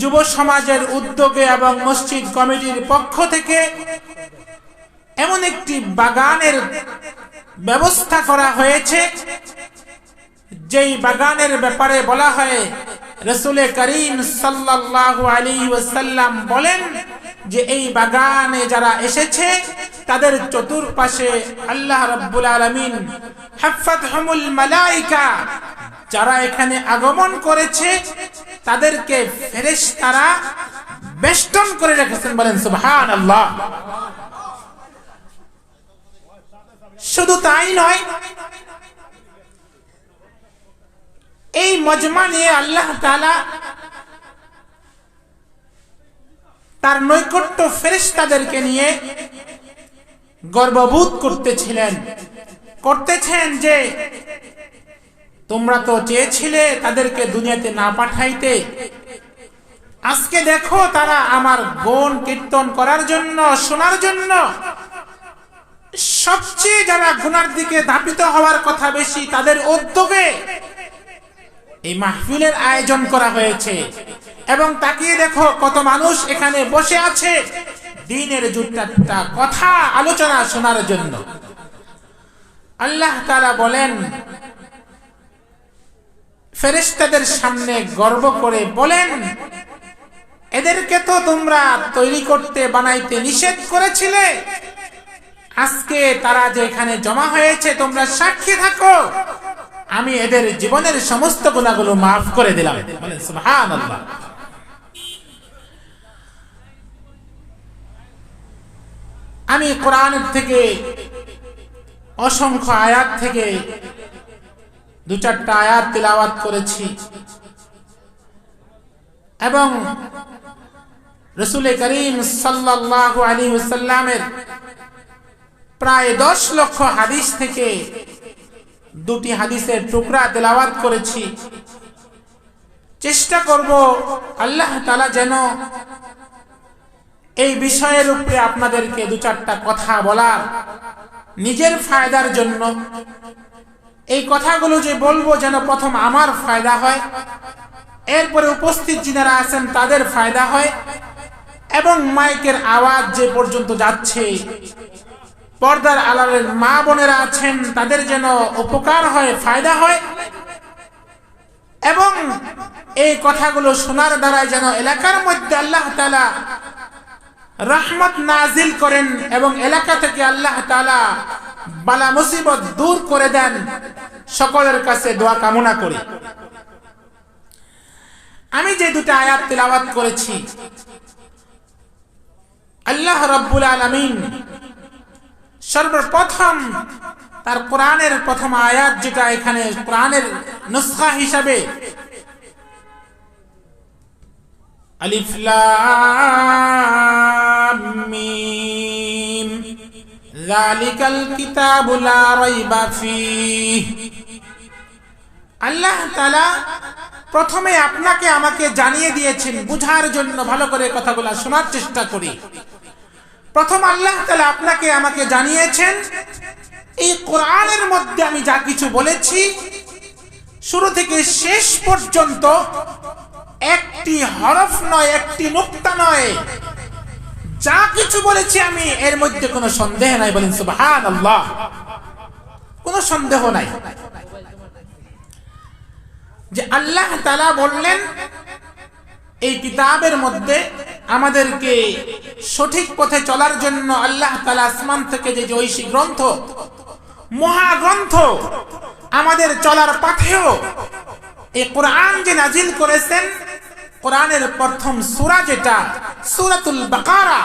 যুব সমাজের উদ্যোগে এবং মসজিদ কমিটির পক্ষ থেকে এমন একটি বাগানের ব্যবস্থা করা হয়েছে, যেই বাগানের ব্যাপারে বলা হয়, রসুলে করিম সাল্লাল্লাহু আলাইহি ওসাল্লাম বলেন যে এই বাগানে যারা এসেছে, তাদের চতুর্পাশে আল্লাহ রাব্বুল আলামিন হাফাতহুমুল মালাইকা, যারা এখানে আগমন করেছে তাদেরকে ফেরেশতারা বেষ্টন করে রেখেছেন বলেন, সুবহানাল্লাহ। শুধু তাই নয়, এই মজমা নিয়ে আল্লাহ তালা তার নৈকট্য ফেরেশতাদেরকে নিয়ে গর্ববোধ করতেছিলেন। করতেছেন যে তোমরা তো চেয়েছিলে তাদেরকে দুনিয়াতে না পাঠাইতে। আজকে দেখো তারা আমার গণ কীর্তন করার জন্য, শোনার জন্য। সবচেয়ে যারা গুনার দিকে ধাপিত হওয়ার কথা বেশি তাদের উদ্যোগে এই মাহফিলের আয়োজন করা হয়েছে। এবং তাকিয়ে দেখো কত মানুষ এখানে বসে আছে। দিনের জুটটা কথা, আলোচনা শোনার জন্য। আল্লাহ তারা বলেন ফেরেশতাদের সামনে গর্ব করে বলেন, এদেরকে তো তোমরা তৈরি করতে, বানাইতে নিষেধ করেছিলে। আজকে তারা যে এখানে জমা হয়েছে, তোমরা সাক্ষী থাকো। আমি এদের জীবনের সমস্ত গুণাগুলো মাফ করে দিলাম। আমি কোরআনের থেকে, অসংখ্য আয়াত থেকে দু চারটা আয়াত তিলাওয়াত করেছি। এবং রসুল করিম সাল্লাল্লাহু আলী সাল্লামের প্রায় দশ লক্ষ হাদিস থেকে দুটি হাদিসের টুকরা তেলাওয়াত করেছি। চেষ্টা করব আল্লাহ তালা যেন এই বিষয়ের উপরে আপনাদেরকে দু চারটা কথা বলার নিজের ফায়দার জন্য এই কথাগুলো যে বলব যেন প্রথম আমার ফায়দা হয়, এরপরে উপস্থিত যিনারা আছেন তাদের ফায়দা হয়, এবং মাইকের আওয়াজ যে পর্যন্ত যাচ্ছে, পর্দার আলালের মা বোনেরা আছেন, তাদের যেন উপকার হয়, ফায়দা হয়, এবং এই কথাগুলো শোনার দ্বারাই যেন এলাকার মধ্যে আল্লাহ তালা রহমত নাজিল করেন এবং এলাকা থেকে আল্লাহ তালা বালা মুসিবত দূর করে দেন, সকলের কাছে দোয়া কামনা করি। আমি যে দুটা আয়াত তেলাওয়াত করেছি, আল্লাহ রব্বুল আলমিন সর্বপ্রথম তার কোরআনের প্রথম আয়াত যেটা এখানে কোরআনের নুসখা হিসাবে আলিফ লাম মিম। যালিকাল কিতাবু লা রাইবা ফীহ। আল্লাহ তাআলা প্রথমে আপনাকে আমাকে জানিয়ে দিয়েছেন বুঝার জন্য ভালো করে কথাগুলো শোনার চেষ্টা করি। প্রথম আল্লাহ তালা আপনাকে আমাকে জানিয়েছেন, এই কোরআনের মধ্যে আমি যা কিছু বলেছি, শুরু থেকে শেষ পর্যন্ত একটি হরফ নয়, একটি নুক্তা নয়। যা কিছু বলেছি আমি, এর মধ্যে কোনো সন্দেহ নাই, বলেন সুবহান আল্লাহ কোনো সন্দেহ নাই। যে আল্লাহ তালা বললেন, এই কিতাবের মধ্যে আমাদেরকে সঠিক পথে চলার জন্য আল্লাহ তালা আসমান থেকে যে ঐশী গ্রন্থ, মহাগ্রন্থ আমাদের চলার পথেও এই কোরআন যে নাজিল করেছেন কোরআনের প্রথম সুরা যেটা, সুরাতুল বাকারা।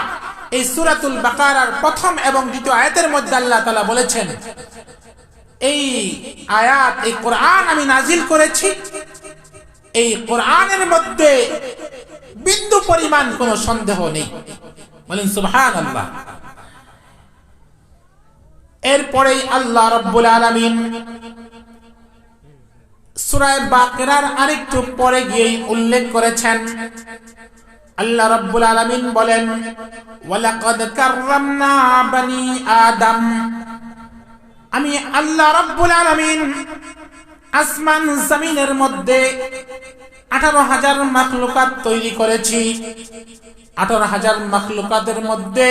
এই সুরাতুল বাকারার প্রথম এবং দ্বিতীয় আয়াতের মধ্যে আল্লাহ তালা বলেছেন, এই আয়াত, এই কোরআন আমি নাজিল করেছি। এই কোরআনের মধ্যে বিন্দু পরিমাণ কোনো সন্দেহ নেই। বলেন সুবহান আল্লাহ এরপরেই আল্লাহ রব্বুল আলমিন সুরায় বাকেরার আরেকটু পরে গিয়েই উল্লেখ করেছেন। আল্লাহ রব্বুল আলমিন বলেন, ওয়ালাকাদ কাররামনা বানি আদম। আমি আল্লাহ রব্বুল আলমিন আসমান জমিনের মধ্যে আঠারো হাজার মাখলুকাত তৈরি করেছি। আঠারো হাজার মাখলুকাতের মধ্যে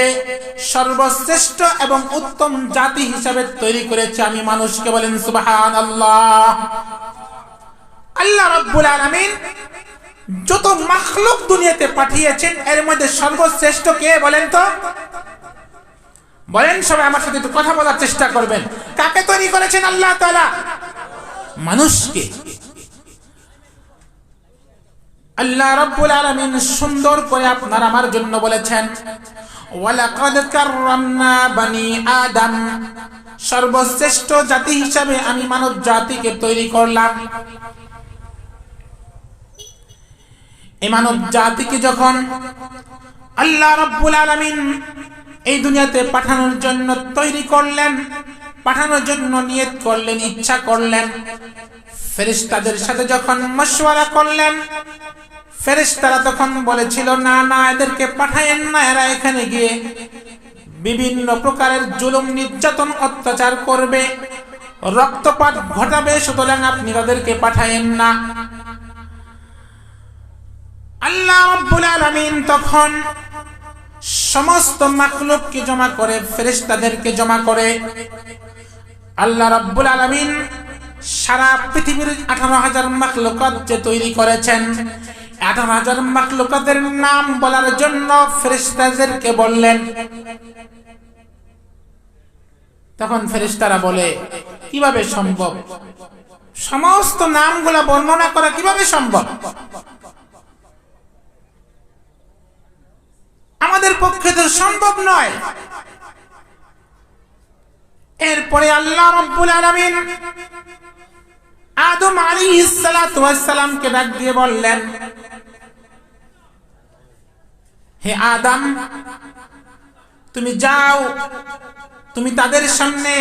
সর্বশ্রেষ্ঠ এবং উত্তম জাতি হিসাবে তৈরি করেছে আমি মানুষকে বলেন সুবাহান আল্লাহ আল্লাহ রব্বুল আলমিন যত মাখলুক দুনিয়াতে পাঠিয়েছেন, এর মধ্যে সর্বশ্রেষ্ঠ কে বলেন তো? বলেন সবাই আমার সাথে একটু কথা বলার চেষ্টা করবেন। কাকে তৈরি করেছেন আল্লাহ তাআলা? মানুষকে। আল্লাহ রাব্বুল আলামিন সুন্দর করে আপনার আমার জন্য বলেছেন, ওয়ালাকাদ কাররামনা বানি আদম। সর্বশ্রেষ্ঠ জাতি হিসাবে আমি মানব জাতিকে তৈরি করলাম। এই মানব জাতিকে যখন আল্লাহ রাব্বুল আলামিন এই দুনিয়াতে পাঠানোর জন্য তৈরি করলেন, পাঠানোর জন্য নিয়ত করলেন, ইচ্ছা করলেন, ফেরেশতাদের সাথে যখন মশওয়ারা করলেন, ফেরেশতারা তখন বলেছিল, না না, এদেরকে পাঠায়েন না, এরা এখানে গিয়ে বিভিন্ন প্রকারের জুলুম, নির্যাতন, অত্যাচার করবে, রক্তপাত ঘটাবে, সুতরাং আপনি তাদেরকে পাঠায়েন না। আল্লাহ রাব্বুল আলামিন তখন সমস্ত মাকলুককে জমা করে, ফেরেশতাদেরকে জমা করে, আল্লাহ রাব্বুল আলামিন সারা পৃথিবীর আঠারো হাজার মাকলুকাত যে তৈরি করেছেন, আঠারো হাজার মাকলুকাতের নাম বলার জন্য ফেরেশতাদেরকে বললেন। তখন ফেরেশতারা বলে, কীভাবে সম্ভব? সমস্ত নামগুলা বর্ণনা করা কীভাবে সম্ভব আমাদের পক্ষে তো সম্ভব নয়, এরপরে আল্লাহ রব্বুল আলামিন আদম আলাইহিস সালাতু ওয়াস সালামকে ডাক দিয়ে বললেন, হে আদম, তুমি যাও, তুমি তাদের সামনে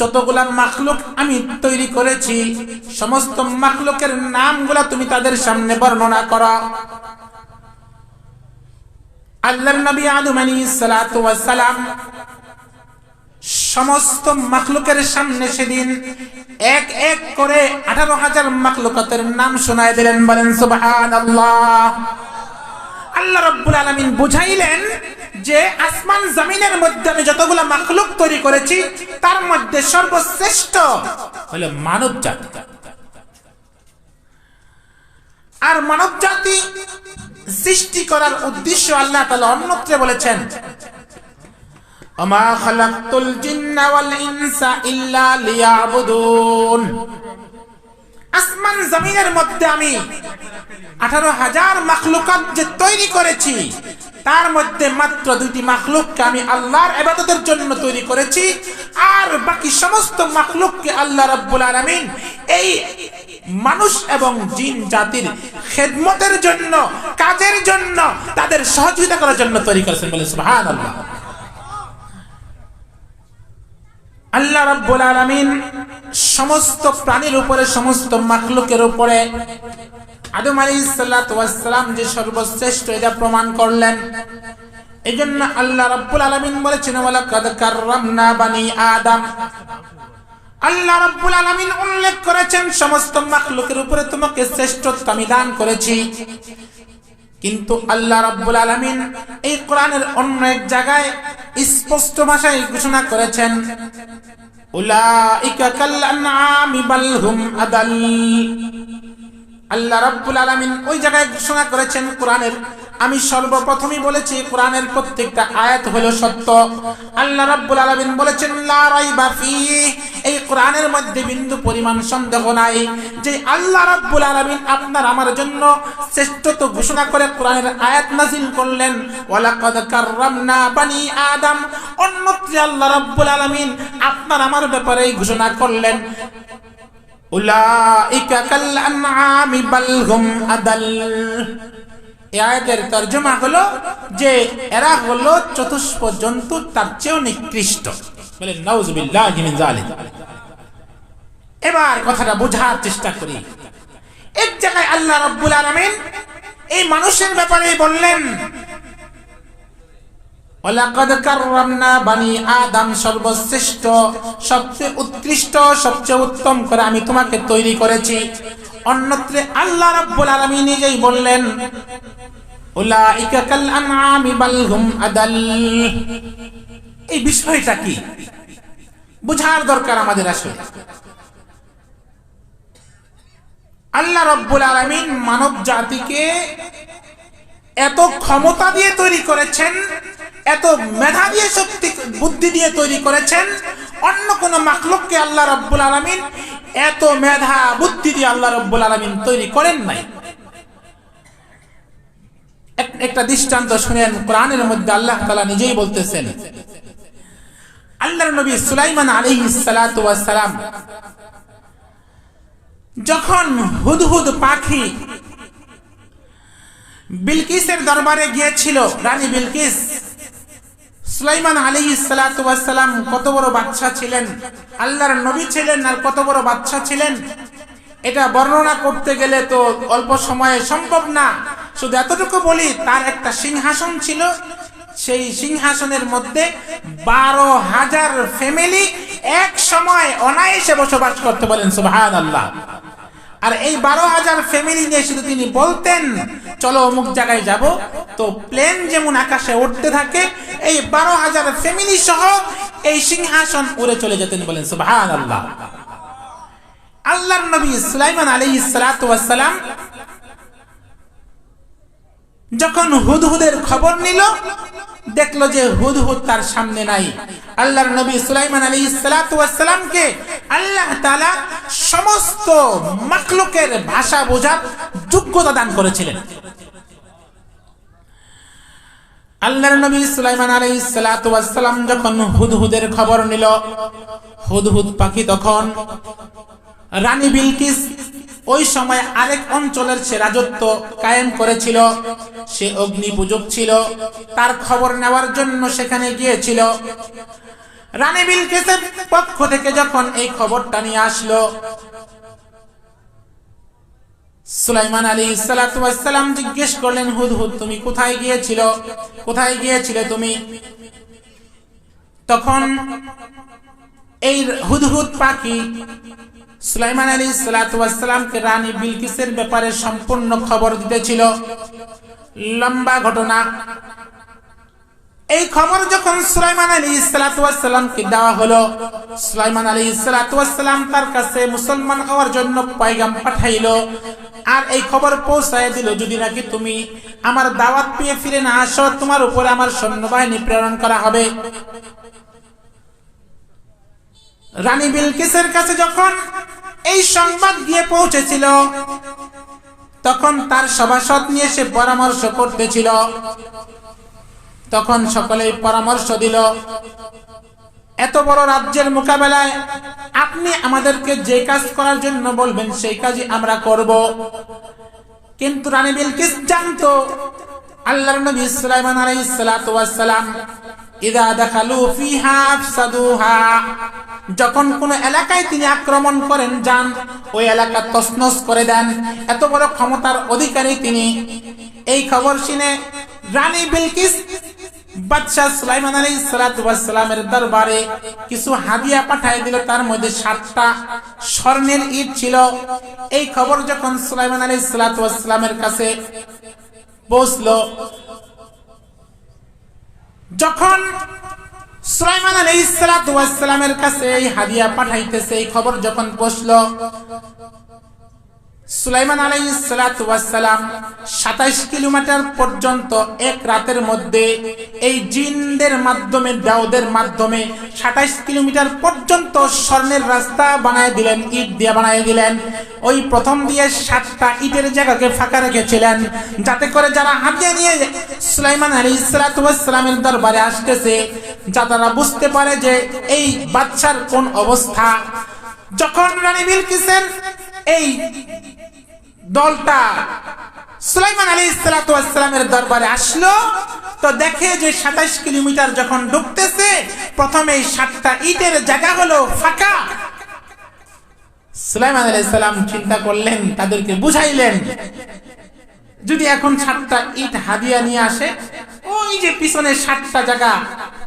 যতগুলা মাখলুক আমি তৈরি করেছি, সমস্ত মাখলুকের নামগুলা তুমি তাদের সামনে বর্ণনা করো। আল্লাহর নবী আদম সালাম সমস্ত মাখলুকের সামনে সেদিন এক এক করে আঠারো হাজার মাখলুকাতের নাম শোনায় দিলেন, বলেন সুবহান আল্লাহ আল্লাহ রব্বুল আলমিন বুঝাইলেন যে আসমান জমিনের মধ্যে আমি যতগুলো মাখলুক তৈরি করেছি, তার মধ্যে সর্বশ্রেষ্ঠ হলো মানব জাতি। আর মানব জাতি সৃষ্টি করার উদ্দেশ্য আল্লাহ তালা অন্যত্রে বলেছেন আসমান জমিনের মধ্যে আমি আঠারো হাজার যে তৈরি করেছি, তার মধ্যে মাত্র দুটি মাখলুককে আমি আল্লাহর এবাদতের জন্য তৈরি করেছি, আর বাকি সমস্ত মাখলুককে আল্লাহ রব্বুল আলমিন এই মানুষ এবং জিন জাতির খেদমতের জন্য, কাজের জন্য, তাদের সহযোগিতা করার জন্য তৈরি করেছেন বলে সুবহানাল্লাহ। আল্লাহ রাব্বুল আলামিন সমস্ত প্রাণীর উপরে, সমস্ত মাখলুকের উপরে আদম সালাতু ওয়াস যে সর্বশ্রেষ্ঠ এটা প্রমাণ করলেন। এজন্য আল্লাহ রাব্বুল আলামিন বলেছেন, ওয়ালাকাদ কাররামনা বানি আদম। আল্লাহ রাব্বুল আলামিন উল্লেখ করেছেন, সমস্ত মাখলুকের উপরে তোমাকে শ্রেষ্ঠত্ব আমি দান করেছি। কিন্তু আল্লাহ রাব্বুল আলামিন এই কোরআনের অন্য এক জায়গায় স্পষ্ট ভাষায় ঘোষণা করেছেন, উলাইকা কাল আনআমি বাল হুম আদাল। আল্লাহ রাব্বুল আলামিন ওই জায়গায় ঘোষণা করেছেন, কোরআনের আমি সর্বপ্রথমই বলেছি, কোরআনের প্রত্যেকটা আয়াত হলো সত্য। আল্লাহ রাব্বুল আলামিন বলেছেন, লা রাইবা ফি এই কোরআনের মধ্যে বিন্দু পরিমাণ সন্দেহ নাই যে আল্লাহ রাব্বুল আলামিন আপনার আমার জন্য শ্রেষ্ঠত্ব ঘোষণা করে কোরআনের আয়াত নাজিল করলেন। ওয়ালাকাদ কাররামনা বানি আদম। অন্যত্রে আল্লাহ রাব্বুল আলামিন আপনার আমার ব্যাপারে ঘোষণা করলেন। উলাইকা কাল আনআমি বাল হুম আদাল। আয়াতের তর্জমা হলো যে এরা হলো চতুষ্প জন্তু তার চেয়েও নিকৃষ্ট। এবার কথাটা বোঝার চেষ্টা করি। এক জায়গায় আল্লাহ রবুল আলমিন এই মানুষের ব্যাপারে বললেন ওয়ালাকাদ কাররামনা বানি আদম সর্বশ্রেষ্ঠ, সবচেয়ে উৎকৃষ্ট, সবচেয়ে উত্তম করে আমি তোমাকে তৈরি করেছি। অন্যত্রে আল্লাহ রাব্বুল আলামিন নিজেই বললেন, উলাইকা কাল আনআমি বাল হুম আদাল। এই বিষয়টা কি? বুঝার দরকার আমাদের আসলে। আল্লাহ রব্বুল আলামিন মানব জাতিকে এত ক্ষমতা দিয়ে তৈরি করেছেন এত মেধা দিয়ে শক্তি বুদ্ধি দিয়ে তৈরি করেছেন? অন্য কোন মাখলুককে আল্লাহ রব্বুল আলামিন এত মেধা বুদ্ধি দিয়ে আল্লাহ রব্বুল আলামিন তৈরি করেন নাই? একটা দৃষ্টান্ত শুনেন, কোরআনের মধ্যে আল্লাহ তাআলা নিজেই বলতেছেন, আল্লাহর নবী সুলাইমান সালাতু সালাম যখন হুদহুদ পাখি বিলকিসের দরবারে গিয়েছিল, রানী বিলকিস সুলাইমান আলী সালাম কত বড় বাচ্চা ছিলেন? আল্লাহর নবী ছিলেন আর কত বড় বাচ্চা ছিলেন? এটা বর্ণনা করতে গেলে তো অল্প সময়ে সম্ভব না। শুধু এতটুকু বলি, তার একটা সিংহাসন ছিল। সেই সিংহাসনের মধ্যে বারো হাজার ফ্যামিলি এক সময় অনায়াসে বসবাস করতে বলেন সুবাহান আল্লাহ আর এই বারো হাজার ফ্যামিলি নিয়ে শুধু তিনি বলতেন চলো অমুক জায়গায় যাব। তো প্লেন যেমন আকাশে উঠতে থাকে, এই বারো হাজার ফ্যামিলি সহ এই সিংহাসন উড়ে চলে যেতেন বলেন সুবাহান আল্লাহ আল্লাহর নবী সুলাইমান আলী সালাম যখন হুদহুদের খবর নিল, দেখল যে হুদহুদ তার সামনে নাই। আল্লাহর নবী সুলাইমান আলী সালামকে আল্লাহ তাআলা সমস্ত মাকলুকের ভাষা বোঝার যোগ্যতা দান করেছিলেন। আল্লাহর নবী সুলাইমান আলী সালাম যখন হুদহুদের খবর নিল, হুদহুদ পাখি তখন রানী বিলকিস ওই সময় আরেক অঞ্চলের সে রাজত্ব কায়েম করেছিল। সে অগ্নি পূজক ছিল, তার খবর নেওয়ার জন্য সেখানে গিয়েছিল। রানী বিলকিসের পক্ষ থেকে যখন এই খবরটা নিয়ে আসলো সুলাইমান আলী সালাম জিজ্ঞেস করলেন হুদহুদ তুমি কোথায় গিয়েছিল? কোথায় গিয়েছিলে তুমি? তখন এই হুদহুদ পাখি সুলাইমান আলী সালাতামকে রানী বিলকিসের ব্যাপারে সম্পূর্ণ খবর দিতেছিল। লম্বা ঘটনা। এই খবর যখন সুলাইমান আলী সালাতামকে দেওয়া হলো, সুলাইমান আলী সালাতাম তার কাছে মুসলমান হওয়ার জন্য পয়গাম পাঠাইলো। আর এই খবর পৌঁছায় দিল যদি নাকি তুমি। আমার দাওয়াত পেয়ে ফিরে না আসো, তোমার উপরে আমার সৈন্যবাহিনী প্রেরণ করা হবে। রানী বিলকিসের কাছে যখন এই সংবাদ গিয়ে পৌঁছেছিল, তখন তার সভাসদ নিয়ে সে পরামর্শ করতেছিল। তখন সকলেই পরামর্শ দিল এত বড় রাজ্যের মোকাবেলায় আপনি আমাদেরকে যে কাজ করার জন্য বলবেন, সেই কাজই আমরা করব। কিন্তু রানী বিলকিস জানতো, আল্লাহর নবী সুলাইমান আলাইহিস ইদা দাখালু ফিহা আফসাদুহা যখন কোন এলাকায় তিনি আক্রমণ করেন, যান, ওই এলাকা তসনস করে দেন। এত বড় ক্ষমতার অধিকারী তিনি। এই খবর শুনে রানী বিলকিস বাদশাহ সুলাইমান আলী সালামের দরবারে কিছু হাদিয়া পাঠায় দিল। তার মধ্যে সাতটা স্বর্ণের ইট ছিল। এই খবর যখন সুলাইমান আলী সালামের কাছে পৌঁছলো, যখন সুলাইমান আলী সালামের কাছে এই হাদিয়া পাঠাইতেছে, এই খবর যখন পৌঁছলো সুলাইমান আলাই সালাম সাতাইশ কিলোমিটার পর্যন্ত এক রাতের মধ্যে এই জিনদের মাধ্যমে, দাউদের মাধ্যমে সাতাইশ কিলোমিটার পর্যন্ত স্বর্ণের রাস্তা বানায় দিলেন, ইট দিয়ে বানায় দিলেন। ওই প্রথম দিয়ে সাতটা ইটের জায়গাকে ফাঁকা রেখেছিলেন, যাতে করে যারা হাতিয়ে নিয়ে সুলাইমান আলী সালামের দরবারে আসতেছে যা তারা বুঝতে পারে যে এই বাচ্চার কোন অবস্থা। যখন রানী বিলকিসের এই দলটা সুলাইমান আলী ইসলাতামের দরবারে আসলো। তো দেখে যে সাতাইশ কিলোমিটার যখন ঢুকতেছে, প্রথমে সাতটা ইটের জায়গা হলো ফাঁকা। সুলাইমান আলী চিন্তা করলেন, তাদেরকে বুঝাইলেন যদি এখন সাতটা ইট হাদিয়া নিয়ে আসে, ওই যে পিছনে সাতটা জায়গা,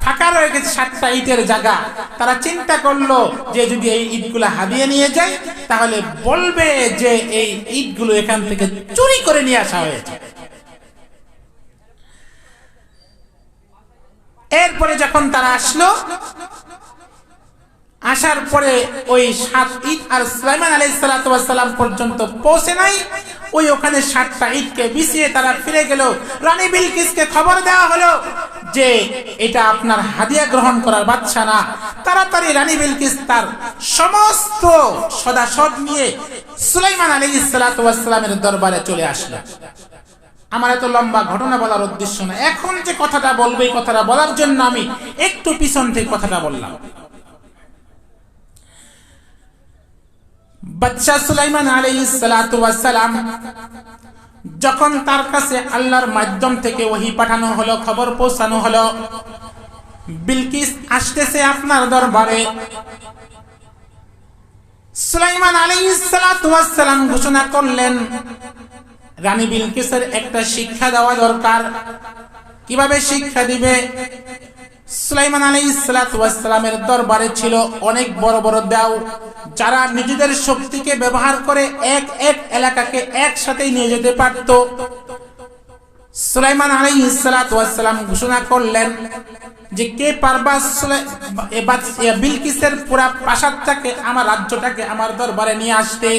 ফাঁকা রয়ে গেছে সাতটা ইটের জায়গা, তারা চিন্তা করল যে যদি এই ইটগুলো হাদিয়ে নিয়ে যায়, তাহলে বলবে যে এই ইটগুলো এখান থেকে চুরি করে নিয়ে আসা হয়েছে। এরপরে যখন তারা আসলো আসার পরে ওই সাত ঈদ আর সুলাইমান আলাই সালাম পর্যন্ত পৌঁছে নাই। ওই ওখানে সাতটা ঈদকে বিছিয়ে তারা ফিরে গেল। রানী বিলকিসকে খবর দেওয়া হলো যে এটা আপনার হাদিয়া গ্রহণ করার বাচ্চা না। তাড়াতাড়ি রানী বিলকিস তার সমস্ত সদাসদ নিয়ে সুলাইমান আলী সালামের দরবারে চলে আসলো। আমার এত লম্বা ঘটনা বলার উদ্দেশ্য না। এখন যে কথাটা বলব, এই কথাটা বলার জন্য আমি একটু পিছন থেকে কথাটা বললাম। বাচ্চা সুলাইমান সালাম যখন তার কাছে আল্লাহর মাধ্যম থেকে ওহি পাঠানো হলো, খবর পৌঁছানো হলো, বিলকিস আসতেছে আপনার দরবারে। সুলাইমান সালাম ঘোষণা করলেন, রানী বিলকিসের একটা শিক্ষা দেওয়া দরকার। কীভাবে শিক্ষা দিবে? সুলাইমান আলী ইসলাতামের দরবারে ছিল অনেক বড় বড় দেও, যারা নিজেদের শক্তিকে ব্যবহার করে এক এক এলাকাকে একসাথে নিয়ে যেতে পারত। সুলাইমান আলী ইসলাতাম ঘোষণা করলেন যে, কে পারবা বিলকিসের পুরা প্রাসাদটাকে, আমার রাজ্যটাকে আমার দরবারে নিয়ে আসতে।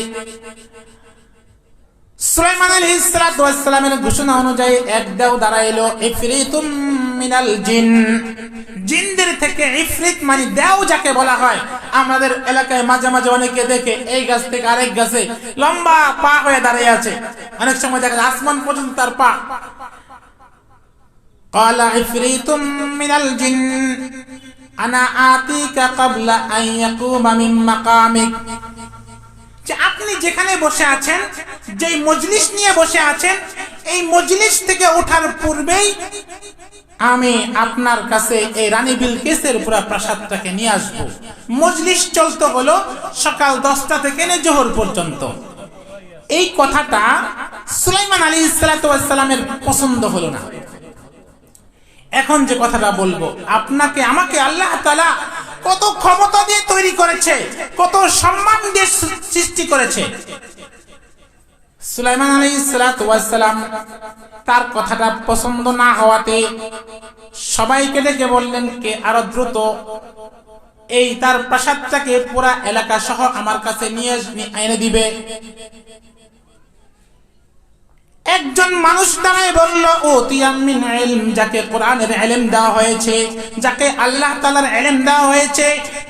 সুলাইমান আলাইহিস সালাতু ওয়াস সালামের ঘোষণা অনুযায়ী এক দেও দাঁড়াইলো ইফরিতুম মিনাল জিন জিনদের থেকে ইফরিত মানে দেও যাকে বলা হয় আমাদের এলাকায় মাঝে মাঝে অনেকে দেখে এই গাছ থেকে আরেক গাছে লম্বা পা হয়ে দাঁড়িয়ে আছে অনেক সময় দেখা যায় আসমান পর্যন্ত তার পা قال عفريت من الجن أنا آتيك قبل أن يقوم من مقامك যে আপনি যেখানে বসে আছেন, যেই মজলিস নিয়ে বসে আছেন, এই মজলিস থেকে ওঠার পূর্বেই আমি আপনার কাছে এই রানী বিলকিসের পুরো প্রাসাদটাকে নিয়ে আসব। মজলিস চলতে হলো সকাল দশটা থেকে নে জোহর পর্যন্ত। এই কথাটা সুলাইমান আলী ইসলাতামের পছন্দ হলো না। এখন যে কথাটা বলব, আপনাকে, আমাকে আল্লাহ তালা কত ক্ষমতা দিয়ে তৈরি করেছে, কত সম্মান দিয়ে সৃষ্টি করেছে। সুলাইমান আলী সালাম তার কথাটা পছন্দ না হওয়াতে সবাইকে ডেকে বললেন, কে আরও দ্রুত? এই তার প্রাসাদটাকে পুরা এলাকা সহ আমার কাছে নিয়ে এনে দিবে। একজন মানুষ দাঁড়ায় বলল, ও তিয়ামিন ইলম, যাকে কোরআনের ইলম দেওয়া হয়েছে, যাকে আল্লাহ তালার ইলম দেওয়া হয়েছে।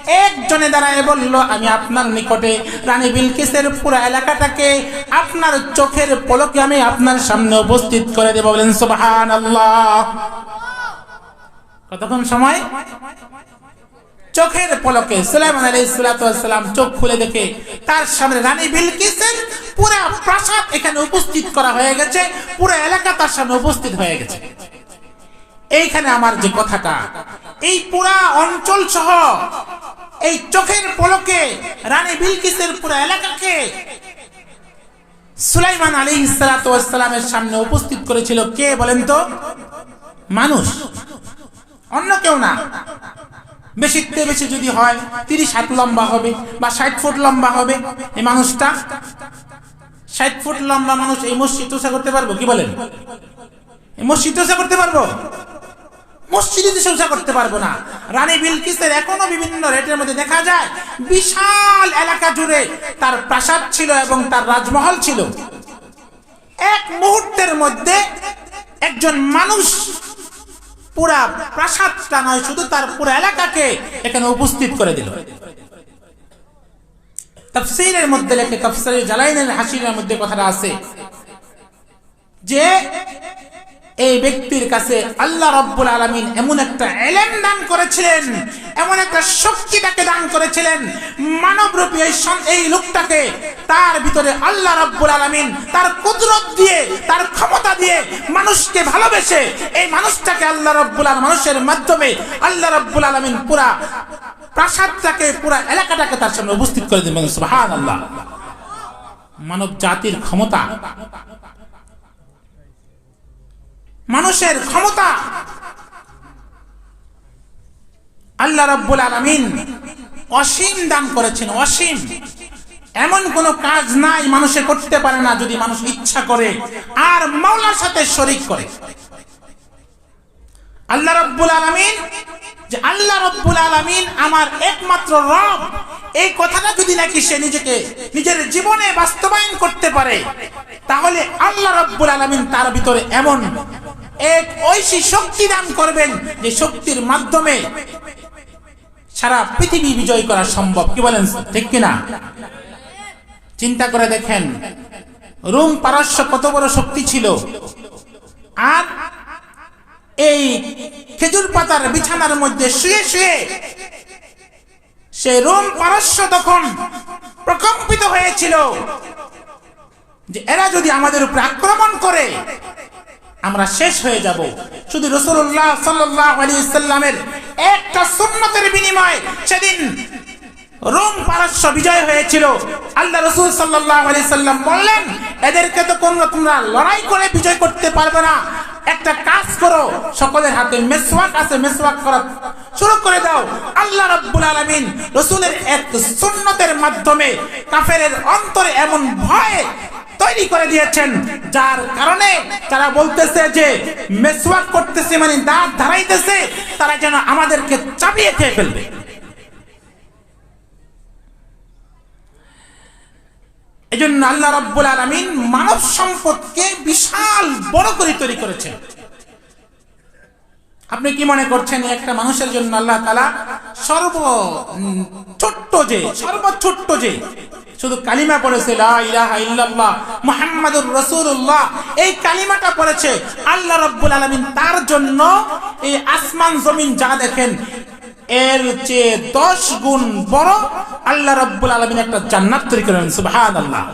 একজনে দাঁড়ায় বলল, আমি আপনার নিকটে রানী বিলকিসের পুরো এলাকাটাকে আপনার চোখের পলকে আমি আপনার সামনে উপস্থিত করে দেব। বলেন, সুবহানাল্লাহ। কতক্ষণ সময়? চোখের পলকে সুলাইমান আলাইহিস সালাম চোখ খুলে দেখে, তার সামনে রানী বিলকিসের পুরো প্রাসাদ এখানে উপস্থিত করা হয়ে গেছে, পুরো এলাকা তার সামনে উপস্থিত হয়ে গেছে। এইখানে আমার যে কথাটা, এই পুরা অঞ্চল সহ এই চোখের পলকে রানী বিলকিসের পুরো এলাকাকে সুলাইমান আলী সালামের সামনে উপস্থিত করেছিল কে বলেন তো? মানুষ। অন্য কেউ না। বেশিতে বেশি যদি হয়, তিরিশ হাত লম্বা হবে বা ষাট ফুট লম্বা হবে, এই মানুষটা ষাট ফুট লম্বা মানুষ এই মসজিদ তোষা করতে পারব? কি বলেন? এই মসজিদ তোষা করতে পারব? মসজিদে তোষা করতে পারব না, রানী বিলকিসের এখনও বিভিন্ন রেটের মধ্যে দেখা যায়, বিশাল এলাকা জুড়ে তার প্রাসাদ ছিল এবং তার রাজমহল ছিল। এক মুহূর্তের মধ্যে একজন মানুষ পুরা প্রাসাদটা নয়, শুধু তার পুরো এলাকাকে এখানে উপস্থিত করে দিল। তাফসীরের মধ্যে লেখে, তাফসির জালাইনের হাসিরের মধ্যে কথাটা আছে যে, এই ব্যক্তির কাছে আল্লাহ রব্বুল আলমিন এমন একটা এলেম দান করেছিলেন এমন একটা শক্তি তাকে দান করেছিলেন। মানবরূপী এই এই লোকটাকে তার ভিতরে আল্লাহ রব্বুল আলমিন তার কুদরত দিয়ে, তার ক্ষমতা দিয়ে মানুষকে ভালোবেসে এই মানুষটাকে আল্লাহ রব্বুল আলম মানুষের মাধ্যমে আল্লাহ রব্বুল আলমিন পুরা প্রাসাদটাকে, পুরা এলাকাটাকে তার সামনে উপস্থিত করে দিবেন সুবহান আল্লাহ মানব জাতির ক্ষমতা। মানুষের ক্ষমতা আল্লাহ রব্বুল আলমিন অসীম দান করেছেন, অসীম। এমন কোন কাজ নাই মানুষে করতে পারে না যদি মানুষ ইচ্ছা করে আর মাওলার সাথে শরিক করে। আল্লাহ রব্বুল আলমিন যে আল্লাহ রব্বুল আলমিন আমার একমাত্র রব, এই কথাটা যদি নাকি সে নিজেকে, নিজের জীবনে বাস্তবায়ন করতে পারে, তাহলে আল্লাহ রব্বুল আলমিন তার ভিতরে এমন এক ঐশী শক্তি দান করবেন যে শক্তির মাধ্যমে সারা পৃথিবী বিজয় করা সম্ভব, কি বলেন, ঠিক কিনা? চিন্তা করে দেখেন, রোম পারস্য কত বড় শক্তি ছিল? আর এই খেজুর পাতার বিছানার মধ্যে শুয়ে শুয়ে সে রোম পারস্য তখন প্রকম্পিত হয়েছিল যে এরা যদি আমাদের উপরে আক্রমণ করে আমরা শেষ হয়ে যাব। শুধু রসুল্লাহ সাল্লামের একটা সুন্নতের বিনিময়ে সেদিন রোম পারস্য বিজয় হয়েছিল। আল্লাহ রসুল সাল্লাম বললেন, এদেরকে তো কোন তোমরা লড়াই করে বিজয় করতে পারবে না। একটা কাজ করো, সকলের হাতে মেসওয়াক আছে, মেসওয়াক করা। শুরু করে দাও। আল্লাহ রাব্বুল আলামিন রসুলের এক সুন্নতের মাধ্যমে কাফেরের অন্তরে এমন ভয় তৈরি করে দিয়েছেন। যার কারণে তারা বলতেছে যে, মেসওয়াক করতেছে মানে দাঁত ধারাইতেছে, তারা যেন আমাদেরকে চাপিয়ে খেয়ে ফেলবে। এজন্য আল্লাহ রাব্বুল আলামিন মানব সম্পদকে বিশাল বড় করে তৈরি করেছেন। আপনি কি মনে করছেন একটা মানুষের জন্য আল্লাহ তালা সর্ব ছোট্ট যে সর্ব ছোট্ট যে, শুধু কালিমা পড়েছে মোহাম্মদুর রসুল্লাহ এই কালিমাটা পড়েছে আল্লাহ রব্বুল আলমিন তার জন্য এই আসমান জমিন যা দেখেন, এর চেয়ে দশ গুণ বড় আল্লাহ রব্বুল আলমিন একটা জান্নাত তৈরি করেন সুবাহান আল্লাহ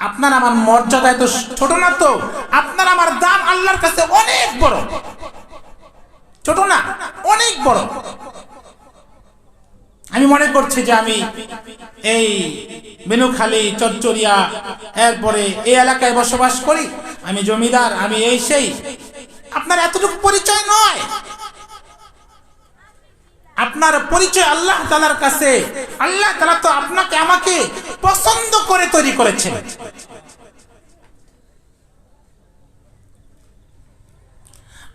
আপনার আমার মর্যাদা এত ছোট না তো, আপনার আমার দাম আল্লাহর কাছে অনেক বড়। ছোট না, অনেক বড়। আমি মনে করছি যে আমি এই বেনুখালী চরচরিয়া এরপরে এই এলাকায় বসবাস করি, আমি জমিদার, আমি এই সেই। আপনার এতটুকু পরিচয় নয়। আপনার পরিচয় আল্লাহ তালার কাছে, আল্লাহ তালা তো আপনাকে আমাকে পছন্দ করে তৈরি করেছেন।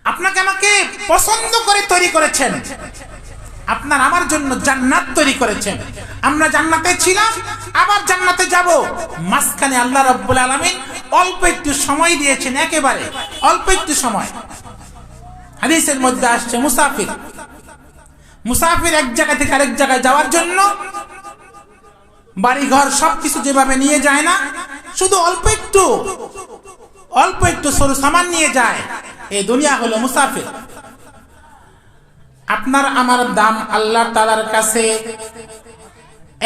আপনাকে আমাকে পছন্দ করে তৈরি করেছেন। আপনার আমার জন্য জান্নাত তৈরি করেছেন। আমরা জান্নাতে ছিলাম, আবার জান্নাতে যাব। মাঝখানে আল্লাহ রব্বুল আলমিন অল্প একটু সময় দিয়েছেন একেবারে। অল্প একটু সময়। হাদিসের মধ্যে আসছে মুসাফির। মুসাফির এক জায়গা থেকে আরেক জায়গায় যাওয়ার জন্য বাড়ি ঘর সবকিছু যেভাবে নিয়ে যায় না, শুধু অল্প একটু অল্প একটু সরু সামান নিয়ে যায়। এই দুনিয়া হলো মুসাফির। আপনার আমার দাম আল্লাহ তালার কাছে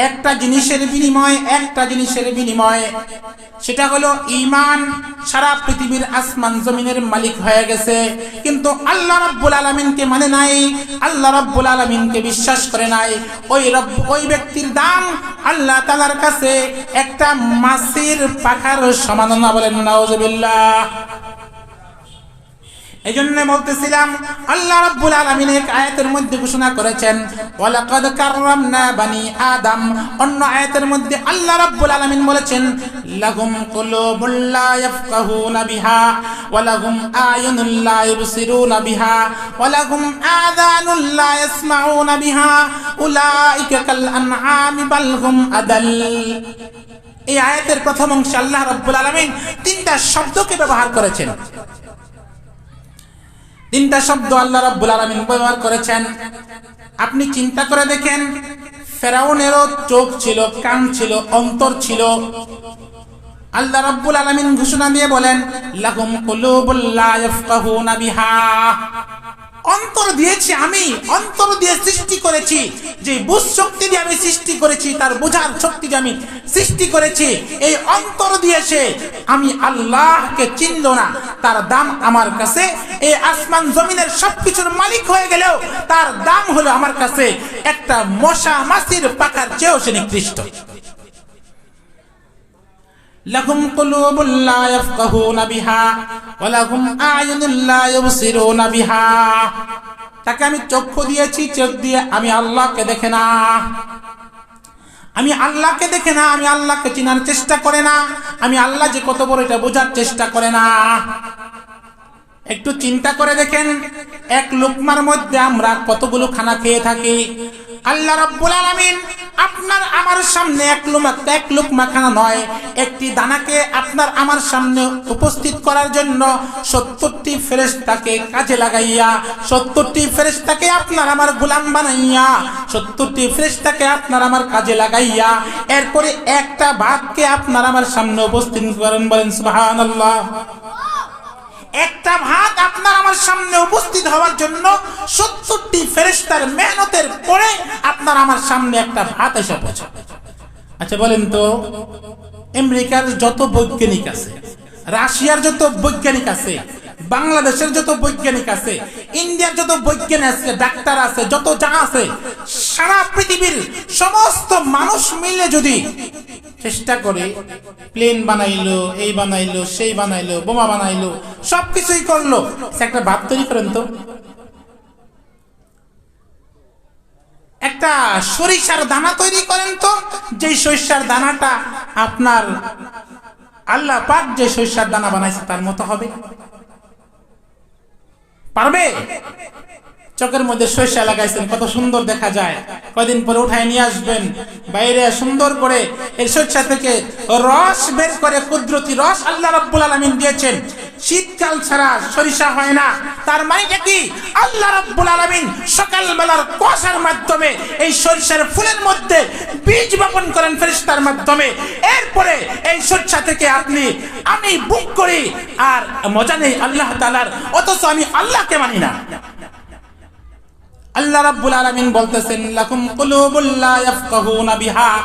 একটা জিনিসের বিনিময়, একটা জিনিসের বিনিময়, সেটা হলো ইমান সারা পৃথিবীর আসমান জমিনের মালিক হয়ে গেছে। কিন্তু আল্লাহ রব্বুল আলমিনকে মানে নাই, আল্লাহ রব্বুল আলমিনকে বিশ্বাস করে নাই। ওই রব, ওই ব্যক্তির দাম আল্লাহ তালার কাছে একটা মাসির পাখার সমান না বলেন, নাউজুবিল্লাহ। এই জন্য বলতেছিলাম, আল্লাহ রাব্বুল আলামিন এক আয়াতের মধ্যে ঘোষণা করেছেন, ওয়ালাকাদ কাররামনা বানি আদম। অন্য আয়াতের মধ্যে আল্লাহ রাব্বুল আলামিন বলেছেন, লাহুম কুলুবুল লা ইয়াফকাহুনা বিহা ওয়া লাহুম আয়ুনুল লা ইবসিরুনা বিহা ওয়া লাহুম আযানুল লা ইয়াসমাউনা বিহা, উলাইকা কাল আনআমি বাল হুম আদাল। এই আয়াতের প্রথম অংশে আল্লাহ রাব্বুল আলামিন তিনটা শব্দকে ব্যবহার করেছেন। তিনটা শব্দ আল্লাহ রাব্বুল আলামিন ব্যবহার করেছেন। আপনি চিন্তা করে দেখেন, ফেরাউনেরও চোখ ছিল, কান ছিল, অন্তর ছিল। আল্লাহ রাব্বুল আলামিন ঘোষণা দিয়ে বলেন, লাহুম কুলুবুল লা ইয়াফকাহুনা বিহা। অন্তর দিয়েছি আমি, অন্তর দিয়ে সৃষ্টি করেছি। যে বুঝ শক্তি দিয়ে আমি সৃষ্টি করেছি, তার বোঝার শক্তি দিয়ে আমি সৃষ্টি করেছি, এই অন্তর দিয়েছে আমি আল্লাহকে চিনল না। তার দাম আমার কাছে, এই আসমান জমিনের সবকিছুর মালিক হয়ে গেলেও তার দাম হলো আমার কাছে একটা মশা মাসির পাকার চেয়েও সে নিকৃষ্ট। لهم قلوب لا يفقهون بها ولهم أعين لا يبصرون بها তাকে আমি চক্ষু দিয়েছি চোখ দিয়ে আমি আল্লাহকে দেখে না আমি আল্লাহকে দেখে না আমি আল্লাহকে চিনার চেষ্টা করে না আমি আল্লাহ যে কত বড় এটা বোঝার চেষ্টা করে না একটু চিন্তা করে দেখেন এক লুকমার মধ্যে আমরা কতগুলো খানা খেয়ে থাকি আল্লাহ রাব্বুল আলামিন আপনার আমার সামনে এক লুমা এক লুকমা খানা নয়। একটি দানাকে আপনার আমার সামনে উপস্থিত করার জন্য সত্তরটি ফেরেশতাকে কাজে লাগাইয়া, সত্তরটি ফেরেশতাকে আপনার আমার গোলাম বানাইয়া, সত্তরটি ফেরেশতাকে আপনার আমার কাজে লাগাইয়া, এরপরে একটা ভাতকে আপনার আমার সামনে উপস্থিত করেন বলেন, সুবহানাল্লাহ। একটা ভাগ আপনার আমার সামনে উপস্থিত হওয়ার জন্য সত্তরটি ফেরেস্তার মেহনতের পরে আপনার আমার সামনে একটা ভাত এসে পৌঁছাবে আচ্ছা বলেন তো, আমেরিকার যত বৈজ্ঞানিক আছে, রাশিয়ার যত বৈজ্ঞানিক আছে বাংলাদেশের যত বৈজ্ঞানিক আছে, ইন্ডিয়ার যত বৈজ্ঞানিক আছে, ডাক্তার আছে, যত যা আছে, সারা পৃথিবীর সমস্ত মানুষ মিলে যদি চেষ্টা করে, প্লেন বানাইলো, এই বানাইলো, সেই বানাইলো, বোমা বানাইলো, সবকিছুই করল। একটা ভাব তৈরি করেন তো। একটা সরিষার দানা তৈরি করেন তো, যেই সরিষার দানাটা আপনার আল্লাহ পাক যে সরিষার দানা বানাইছে তার মতো হবে। পারবে? চোখের মধ্যে সরিষা লাগাইছেন, কত সুন্দর দেখা যায়। কয়দিন পরে উঠায় নিয়ে আসবেন, বাইরে সুন্দর করে এই সরিষা থেকে রস বের করে, কুদরতি রস আল্লাহ রাব্বুল আলামিন দিয়েছেন। শীতকাল ছাড়া সরিষা হয় না। তার মানেটা কি? আল্লাহ রাব্বুল আলামিন সকাল বেলার কুয়াশার মাধ্যমে এই সরিষার ফুলের মধ্যে বীজ বপন করেন ফেরেশতার মাধ্যমে। এরপরে এই সরিষা থেকে আপনি, আমি বুক করি আর মজা নেই আল্লাহ তাআলার, অথচ আমি আল্লাহকে মানি না। আল্লাহ রাব্বুল আলামিন বলতেছেন, লাকুম কুলুবুল লা ইয়াফকাহুনা বিহা।